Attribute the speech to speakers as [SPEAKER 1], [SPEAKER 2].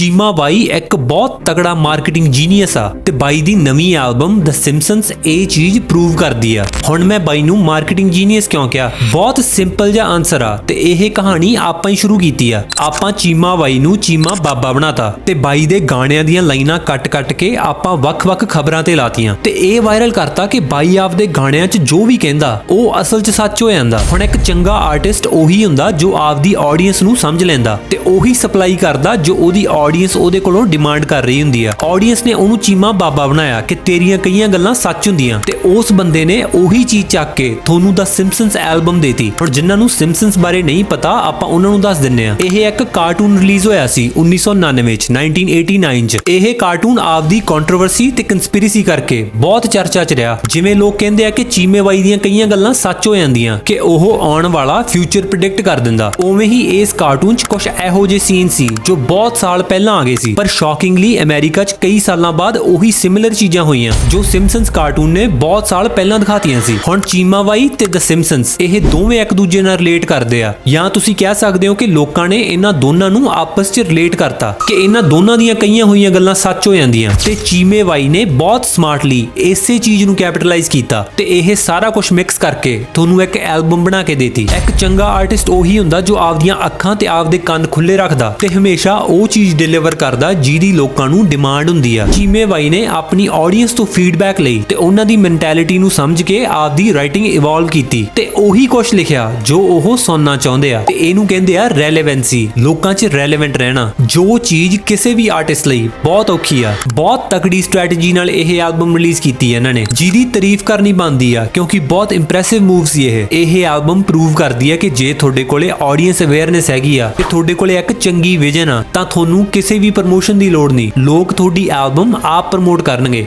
[SPEAKER 1] ਚੀਮਾ ਬਾਈ ਇੱਕ ਬਹੁਤ ਤਗੜਾ ਮਾਰਕੀਟਿੰਗ ਜੀਨੀਅਸ ਆ ਤੇ ਬਾਈ ਦੀ ਨਵੀਂ ਐਲਬਮ ਦ ਸਿੰਪਸਨਸ ਇਹ ਚੀਜ਼ ਪ੍ਰੂਵ ਕਰਦੀ ਆ। ਹੁਣ ਮੈਂ ਬਾਈ ਨੂੰ ਮਾਰਕੀਟਿੰਗ ਜੀਨੀਅਸ ਕਿਉਂ ਕਿਹਾ? ਬਹੁਤ ਸਿੰਪਲ ਜਿਹਾ ਆਨਸਰ ਆ ਤੇ ਇਹ ਕਹਾਣੀ ਆਪਾਂ ਹੀ ਸ਼ੁਰੂ ਕੀਤੀ ਆ। ਆਪਾਂ ਚੀਮਾ ਬਾਈ ਨੂੰ ਚੀਮਾ ਬਾਬਾ ਬਣਾਤਾ ਤੇ ਬਾਈ ਦੇ ਗਾਣਿਆਂ ਦੀਆਂ ਲਾਈਨਾਂ ਕੱਟ-ਕੱਟ ਕੇ ਆਪਾਂ ਵੱਖ-ਵੱਖ ਖਬਰਾਂ ਤੇ ਲਾਤੀਆਂ ਤੇ ਇਹ ਵਾਇਰਲ ਕਰਤਾ ਕਿ ਬਾਈ ਆਪਦੇ ਗਾਣਿਆਂ 'ਚ ਜੋ ਵੀ ਕਹਿੰਦਾ, ਉਹ ਅਸਲ 'ਚ ਸੱਚ ਹੋ ਜਾਂਦਾ। ਹੁਣ ਇੱਕ ਚੰਗਾ ਆਰਟਿਸਟ ਉਹੀ ਹੁੰਦਾ ਜੋ ਆਪਦੀ ਆਡੀਅנס ਨੂੰ ਸਮਝ ਲੈਂਦਾ ਤੇ ਉਹੀ ਸਪਲਾਈ ਕਰਦਾ ਜੋ ਉਹਦੀ ਆਡੀਅנס ਉਹਦੇ ਕੋਲੋਂ ਡਿਮਾਂਡ ਕਰ ਰਹੀ ਹੁੰਦੀ ਆ। ਆਡੀਅנס ਨੇ ਉਹਨੂੰ ਚੀਮਾ ਬਾਬਾ ਬਣਾਇਆ ਕਿ ਤੇਰੀਆਂ ਕਈਆਂ ਗੱਲਾਂ ਸੱਚ ਹੁੰਦੀਆਂ। ਤੇ ਉਸ ਬੰਦੇ ਨੇ ਉਹੀ ਚੀਜ਼ ਚੱਕ ਕੇ ਤੁਹਾਨੂੰ ਦਾ ਸਿੰਪਸਨਸ ਐਲਬਮ ਦੇਤੀ। ਪਰ ਜਿਨ੍ਹਾਂ ਨੂੰ ਸਿੰਪਸਨਸ ਬਾਰੇ ਨਹੀਂ ਪਤਾ, ਆਪਾਂ ਉਹਨਾਂ ਨੂੰ ਦੱਸ ਦਿੰਨੇ ਆ ਇਹ ਇੱਕ ਕਾਰਟੂਨ ਰਿਲੀਜ਼ ਹੋਇਆ ਸੀ 1999 ਵਿੱਚ 1989 ਚ ਇਹ ਕਾਰਟੂਨ ਆਪਦੀ ਕੰਟਰੋਵਰਸੀ ਤੇ ਕਨਸਪੀਰੀਸੀ ਕਰਕੇ ਬਹੁਤ ਚਰਚਾ ਚ ਰਿਹਾ। ਜਿਵੇਂ ਲੋਕ ਕਹਿੰਦੇ ਆ ਕਿ ਚੀਮੇ ਬਾਈ ਦੀਆਂ ਕਈਆਂ ਗੱਲਾਂ ਸੱਚ ਹੋ ਜਾਂਦੀਆਂ, ਕਿ ਉਹ ਆਉਣ ਵਾਲਾ ਫਿਊਚਰ ਪ੍ਰੈਡਿਕਟ ਕਰ ਦਿੰਦਾ। ਉਵੇਂ ਹੀ ਇਸ ਕਾਰਟੂਨ ਚ ਕੁਝ ਇਹੋ ਜਿਹੇ ਸੀਨ ਸੀ ਜੋ ਬਹੁਤ ਸਾਲ ਪਹਿਲਾਂ ਪਹਿਲਾਂ ਆ ਗਏ ਸੀ। ਪਰ ਸ਼ੌਕਿੰਗਲੀ ਅਮਰੀਕਾ ਚ ਕਈ ਸਾਲਾਂ ਬਾਅਦ ਉਹੀ ਸਿਮਿਲਰ ਚੀਜ਼ਾਂ ਹੋਈਆਂ, ਜੋ ਸਿੰਪਸਨਸ ਕਾਰਟੂਨ ਨੇ ਬਹੁਤ ਸਾਲ ਪਹਿਲਾਂ ਦਿਖਾਤੀਆਂ ਸੀ। ਹੁਣ ਚੀਮਾ ਤੇ ਦ ਸਿੰਪਸਨਸ ਇਹ ਦੋਵੇਂ ਇੱਕ ਦੂਜੇ ਨਾਲ ਰਿਲੇਟ ਕਰਦੇ ਆ। ਜਾਂ ਤੁਸੀਂ ਕਹਿ ਸਕਦੇ ਹੋ ਕਿ ਲੋਕਾਂ ਨੇ ਇਹਨਾਂ ਦੋਨਾਂ ਨੂੰ ਆਪਸ 'ਚ ਰਿਲੇਟ ਕਰਤਾ, ਕਿ ਇਹਨਾਂ ਦੋਨਾਂ ਦੀਆਂ ਕਈਆਂ ਹੋਈਆਂ ਗੱਲਾਂ ਸੱਚ ਹੋ ਜਾਂਦੀਆਂ। ਤੇ ਚੀਮੇ ਬਾਈ ਨੇ ਬਹੁਤ ਸਮਾਰਟਲੀ ਇਸੇ ਚੀਜ਼ ਨੂੰ ਕੈਪੀਟਲਾਈਜ਼ ਕੀਤਾ ਤੇ ਇਹ ਸਾਰਾ ਕੁਝ ਮਿਕਸ ਕਰਕੇ ਤੁਹਾਨੂੰ ਇੱਕ ਐਲਬਮ ਬਣਾ ਕੇ ਦੇਤੀ। ਇੱਕ ਚੰਗਾ ਆਰਟਿਸਟ ਉਹੀ ਹੁੰਦਾ ਜੋ ਆਪਦੀਆਂ ਅੱਖਾਂ ਤੇ ਆਪਦੇ ਕੰਨ ਖੁੱਲੇ ਰੱਖਦਾ ਤੇ ਹਮੇਸ਼ਾ ਉਹ ਚੀਜ਼ ਡਿਲੀਵਰ ਕਰਦਾ, ਜਿਹਦੀ ਲੋਕਾਂ ਨੂੰ ਡਿਮਾਂਡ ਹੁੰਦੀ ਆ। ਚੀਮੇ ਬਾਈ ਨੇ ਆਪਣੀ ਆਡੀਅנס ਤੋਂ ਫੀਡਬੈਕ ਲਈ ਤੇ ਉਹਨਾਂ ਦੀ ਮੈਂਟੈਲਿਟੀ ਨੂੰ ਸਮਝ ਕੇ ਆਪਦੀ ਰਾਈਟਿੰਗ ਇਵੋਲਵ ਕੀਤੀ ਤੇ ਉਹੀ ਕੁਝ ਲਿਖਿਆ ਜੋ ਉਹ ਸੁਣਨਾ ਚਾਹੁੰਦੇ ਆ। ਤੇ ਇਹਨੂੰ ਕਹਿੰਦੇ ਆ ਰੈਲੇਵੈਂਸੀ ਲੋਕਾਂ 'ਚ ਰੈਲੇਵੈਂਟ ਰਹਿਣਾ। ਜੋ ਚੀਜ਼ ਕਿਸੇ ਵੀ ਆਰਟਿਸਟ ਲਈ ਬਹੁਤ ਔਖੀ ਆ, ਬਹੁਤ ਤਕੜੀ ਸਟ੍ਰੈਟਜੀ ਨਾਲ ਇਹ ਐਲਬਮ ਰਿਲੀਜ਼ ਕੀਤੀ ਇਹਨਾਂ ਨੇ, ਜਿਹਦੀ ਤਾਰੀਫ ਕਰਨੀ ਬੰਦੀ ਆ, ਕਿਉਂਕਿ ਬਹੁਤ ਇੰਪ੍ਰੈਸਿਵ ਮੂਵ ਸੀ ਇਹ। ਇਹ ਐਲਬਮ ਪ੍ਰੂਵ ਕਰਦੀ ਆ ਕਿ ਜੇ ਤੁਹਾਡੇ ਕੋਲੇ ਆਡੀਅנס ਅਵੇਅਰਨੈਸ ਹੈਗੀ ਆ ਤੇ ਤੁਹਾਡੇ ਕੋਲੇ ਇੱਕ ਚੰਗੀ ਵਿਜ਼ਨ ਆ, ਤਾਂ ਤੁਹਾਨੂੰ ਕਿਸੇ ਵੀ ਪ੍ਰਮੋਸ਼ਨ ਦੀ ਲੋੜ ਨਹੀਂ। ਲੋਕ ਤੁਹਾਡੀ ਐਲਬਮ ਆਪ ਪ੍ਰਮੋਟ ਕਰਨਗੇ।